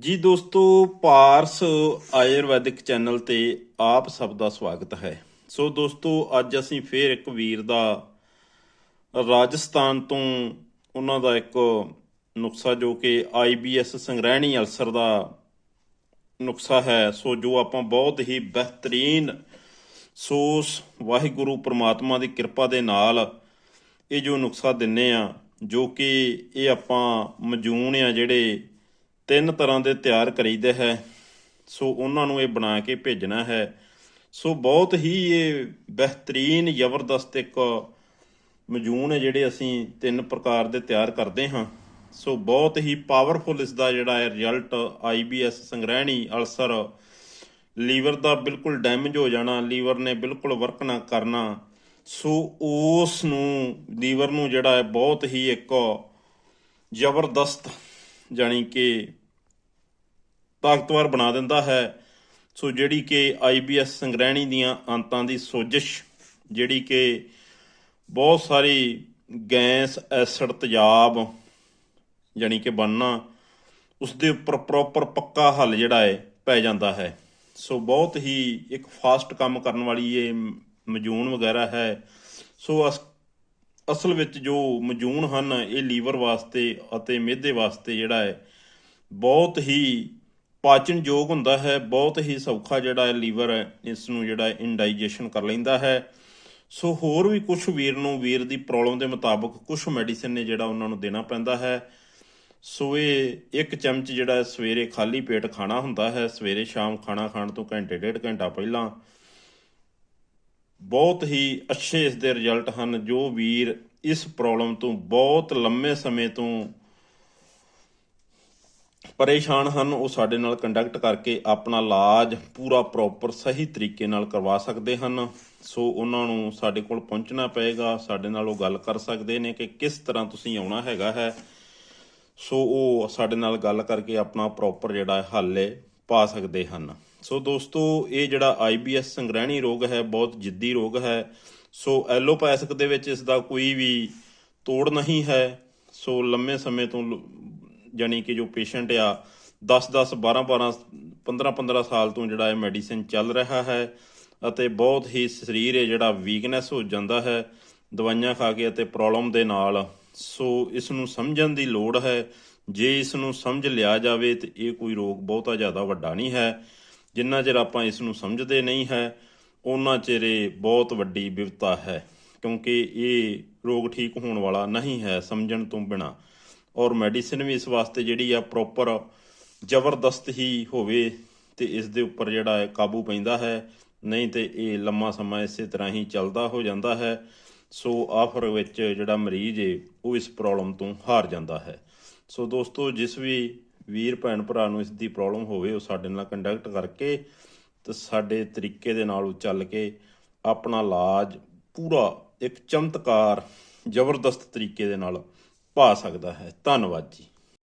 ਜੀ ਦੋਸਤੋ, ਪਾਰਸ ਆਯੁਰਵੈਦਿਕ ਚੈਨਲ ਤੇ ਆਪ ਸਭ ਦਾ ਸਵਾਗਤ ਹੈ। ਸੋ ਦੋਸਤੋ, ਅੱਜ ਅਸੀਂ ਫੇਰ ਇੱਕ ਵੀਰ ਦਾ ਰਾਜਸਥਾਨ ਤੋਂ ਉਹਨਾਂ ਦਾ ਇੱਕ ਨੁਕਸਾ ਜੋ ਕਿ ਆਈਬੀਐਸ ਸੰਗ੍ਰਹਿਣੀ ਅਲਸਰ ਦਾ ਨੁਕਸਾ ਹੈ। ਸੋ ਜੋ ਆਪਾਂ ਬਹੁਤ ਹੀ ਬਿਹਤਰੀਨ ਸੋਸ ਵਾਹਿਗੁਰੂ ਪ੍ਰਮਾਤਮਾ ਦੀ ਕਿਰਪਾ ਦੇ ਨਾਲ ਇਹ ਜੋ ਨੁਕਸਾ ਦਿੰਨੇ ਆ, ਜੋ ਕਿ ਇਹ ਆਪਾਂ ਮਜੂਨ ਆ ਜਿਹੜੇ ਤਿੰਨ ਤਰ੍ਹਾਂ ਦੇ ਤਿਆਰ ਕਰੀਦੇ ਹੈ। ਸੋ ਉਹਨਾਂ ਨੂੰ ਇਹ ਬਣਾ ਕੇ ਭੇਜਣਾ ਹੈ। ਸੋ ਬਹੁਤ ਹੀ ਇਹ ਬਿਹਤਰੀਨ, ਜ਼ਬਰਦਸਤ ਇੱਕ ਮਜੂਨ ਹੈ ਜਿਹੜੇ ਅਸੀਂ ਤਿੰਨ ਪ੍ਰਕਾਰ ਦੇ ਤਿਆਰ ਕਰਦੇ ਹਾਂ। ਸੋ ਬਹੁਤ ਹੀ ਪਾਵਰਫੁਲ ਇਸ ਦਾ ਜਿਹੜਾ ਹੈ ਰਿਜ਼ਲਟ ਆਈਬੀਐਸ ਸੰਗ੍ਰਹਿਣੀ ਅਲਸਰ ਲੀਵਰ ਦਾ ਬਿਲਕੁਲ ਡੈਮੇਜ ਹੋ ਜਾਣਾ, ਲੀਵਰ ਨੇ ਬਿਲਕੁਲ ਵਰਕ ਨਾ ਕਰਨਾ। ਸੋ ਉਸ ਨੂੰ, ਲੀਵਰ ਨੂੰ ਜਿਹੜਾ ਹੈ ਬਹੁਤ ਹੀ ਇੱਕ ਜ਼ਬਰਦਸਤ ਜਾਣੀ ਕਿ ਤਾਕਤਵਰ ਬਣਾ ਦਿੰਦਾ ਹੈ। ਸੋ ਜਿਹੜੀ ਕਿ ਆਈਬੀਐਸ ਸੰਗ੍ਰਹਿਣੀ ਦੀਆਂ ਅੰਤਾਂ ਦੀ ਸੋਜਸ਼, ਜਿਹੜੀ ਕਿ ਬਹੁਤ ਸਾਰੀ ਗੈਸ, ਐਸਿਡ ਤੇਜ਼ਾਬ, ਜਾਣੀ ਕਿ ਬਣਨਾ ਉਸ ਦੇ ਉੱਪਰ ਪ੍ਰੋਪਰ ਪੱਕਾ ਹੱਲ ਜਿਹੜਾ ਹੈ, ਪੈ ਜਾਂਦਾ ਹੈ। ਸੋ ਬਹੁਤ ਹੀ ਇੱਕ ਫਾਸਟ ਕੰਮ ਕਰਨ ਵਾਲੀ ਇਹ ਮਜੂਨ ਵਗੈਰਾ ਹੈ। ਸੋ ਅਸ- ਅਸਲ ਵਿੱਚ ਜੋ ਮਜੂਨ ਹਨ, ਇਹ ਲੀਵਰ ਵਾਸਤੇ ਅਤੇ ਮਿਹਦੇ ਵਾਸਤੇ ਜਿਹੜਾ ਹੈ, ਬਹੁਤ ਹੀ ਪਾਚਨਯੋਗ ਹੁੰਦਾ ਹੈ, ਬਹੁਤ ਹੀ ਸੌਖਾ ਜਿਹੜਾ ਹੈ ਲੀਵਰ ਹੈ ਇਸ ਨੂੰ ਜਿਹੜਾ ਇਨਡਾਈਜੈਸ਼ਨ ਕਰ ਲੈਂਦਾ ਹੈ। ਸੋ ਹੋਰ ਵੀ ਕੁਝ ਵੀਰ ਨੂੰ, ਵੀਰ ਦੀ ਪ੍ਰੋਬਲਮ ਦੇ ਮੁਤਾਬਕ ਕੁਝ ਮੈਡੀਸਿਨ ਨੇ ਜਿਹੜਾ ਉਹਨਾਂ ਨੂੰ ਦੇਣਾ ਪੈਂਦਾ ਹੈ। ਸੋ ਇਹ ਇੱਕ ਚਮਚ ਜਿਹੜਾ ਸਵੇਰੇ ਖਾਲੀ ਪੇਟ ਖਾਣਾ ਹੁੰਦਾ ਹੈ, ਸਵੇਰੇ ਸ਼ਾਮ ਖਾਣਾ ਖਾਣ ਤੋਂ ਘੰਟੇ ਡੇਢ ਘੰਟਾ ਪਹਿਲਾਂ। ਬਹੁਤ ਹੀ ਅੱਛੇ ਇਸ ਦੇ ਰਿਜ਼ਲਟ ਹਨ, ਜੋ ਵੀਰ ਇਸ ਪ੍ਰੋਬਲਮ ਤੋਂ ਬਹੁਤ ਲੰਮੇ ਸਮੇਂ ਤੋਂ ਪਰੇਸ਼ਾਨ ਹਨ, ਉਹ ਸਾਡੇ ਨਾਲ ਕੰਟੈਕਟ ਕਰਕੇ ਆਪਣਾ ਇਲਾਜ ਪੂਰਾ ਪ੍ਰੋਪਰ ਸਹੀ ਤਰੀਕੇ ਨਾਲ ਕਰਵਾ ਸਕਦੇ ਹਨ। ਸੋ ਉਹਨਾਂ ਨੂੰ ਸਾਡੇ ਕੋਲ ਪਹੁੰਚਣਾ ਪਏਗਾ, ਸਾਡੇ ਨਾਲ ਉਹ ਗੱਲ ਕਰ ਸਕਦੇ ਨੇ ਕਿ ਕਿਸ ਤਰ੍ਹਾਂ ਤੁਸੀਂ ਆਉਣਾ ਹੈਗਾ ਹੈ। ਸੋ ਉਹ ਸਾਡੇ ਨਾਲ ਗੱਲ ਕਰਕੇ ਆਪਣਾ ਪ੍ਰੋਪਰ ਜਿਹੜਾ ਹੱਲ ਹੈ ਪਾ ਸਕਦੇ ਹਨ। ਸੋ ਦੋਸਤੋ, ਇਹ ਜਿਹੜਾ ਆਈਬੀਐਸ ਸੰਗ੍ਰਹਿਣੀ ਰੋਗ ਹੈ, ਬਹੁਤ ਜਿੱਦੀ ਰੋਗ ਹੈ। ਸੋ ਐਲੋਪੈਥਿਕ ਦੇ ਵਿੱਚ ਇਸ ਦਾ ਕੋਈ ਵੀ ਤੋੜ ਨਹੀਂ ਹੈ। ਸੋ ਲੰਮੇ ਸਮੇਂ ਤੋਂ ਲ- ਜਾਣੀ ਕਿ ਜੋ ਪੇਸ਼ੈਂਟ ਆ 10 10 12 12 15 15 ਸਾਲ ਤੋਂ ਜਿਹੜਾ ਇਹ ਮੈਡੀਸਿਨ ਚੱਲ ਰਿਹਾ ਹੈ ਅਤੇ ਬਹੁਤ ਹੀ ਸਰੀਰ ਹੈ ਜਿਹੜਾ ਵੀਕਨੈਸ ਹੋ ਜਾਂਦਾ ਹੈ, ਦਵਾਈਆਂ ਖਾ ਕੇ ਅਤੇ ਪ੍ਰੋਬਲਮ ਦੇ ਨਾਲ। ਸੋ ਇਸ ਨੂੰ ਸਮਝਣ ਦੀ ਲੋੜ ਹੈ। ਜੇ ਇਸ ਨੂੰ ਸਮਝ ਲਿਆ ਜਾਵੇ ਤੇ ਇਹ ਕੋਈ ਰੋਗ ਬਹੁਤਾ ਜ਼ਿਆਦਾ ਵੱਡਾ ਨਹੀਂ ਹੈ। ਜਿੰਨਾ ਚਿਰ ਆਪਾਂ ਇਸ ਨੂੰ ਸਮਝਦੇ ਨਹੀਂ ਹੈ ਉਹਨਾਂ ਚਿਰ ਇਹ ਬਹੁਤ ਵੱਡੀ ਵਿਪਤਾ ਹੈ, ਕਿਉਂਕਿ ਇਹ ਰੋਗ ਠੀਕ ਹੋਣ ਵਾਲਾ ਨਹੀਂ ਹੈ ਸਮਝਣ ਤੋਂ ਬਿਨਾ। ਔਰ ਮੈਡੀਸਿਨ ਵੀ ਇਸ ਵਾਸਤੇ ਜਿਹੜੀ ਆ ਪ੍ਰੋਪਰ ਜ਼ਬਰਦਸਤ ਹੀ ਹੋਵੇ ਤੇ ਇਸ ਦੇ ਉੱਪਰ ਜਿਹੜਾ ਹੈ ਕਾਬੂ ਪੈਂਦਾ ਹੈ, ਨਹੀਂ ਤੇ ਇਹ ਲੰਮਾ ਸਮਾਂ ਇਸੇ ਤਰ੍ਹਾਂ ਹੀ ਚੱਲਦਾ ਹੋ ਜਾਂਦਾ ਹੈ, ਸੋ ਆਫ਼ਰ ਵਿੱਚ ਜਿਹੜਾ ਮਰੀਜ਼ ਏ, ਉਹ ਇਸ ਪ੍ਰੋਬਲਮ ਤੋਂ ਹਾਰ ਜਾਂਦਾ ਹੈ। ਸੋ ਦੋਸਤੋ, ਜਿਸ ਵੀ ਵੀਰ ਭੈਣ ਭਰਾ ਨੂੰ ਇਸ ਦੀ ਪ੍ਰੋਬਲਮ ਹੋਵੇ, ਉਹ ਸਾਡੇ ਨਾਲ ਕੰਟੈਕਟ ਕਰਕੇ ਤੇ ਸਾਡੇ ਤਰੀਕੇ ਦੇ ਨਾਲ ਉਹ ਚੱਲ ਕੇ ਆਪਣਾ ਇਲਾਜ ਪੂਰਾ ਇੱਕ ਚਮਤਕਾਰ ਜ਼ਬਰਦਸਤ ਤਰੀਕੇ ਦੇ ਨਾਲ ਪਾ ਸਕਦਾ ਹੈ। ਧੰਨਵਾਦ ਜੀ।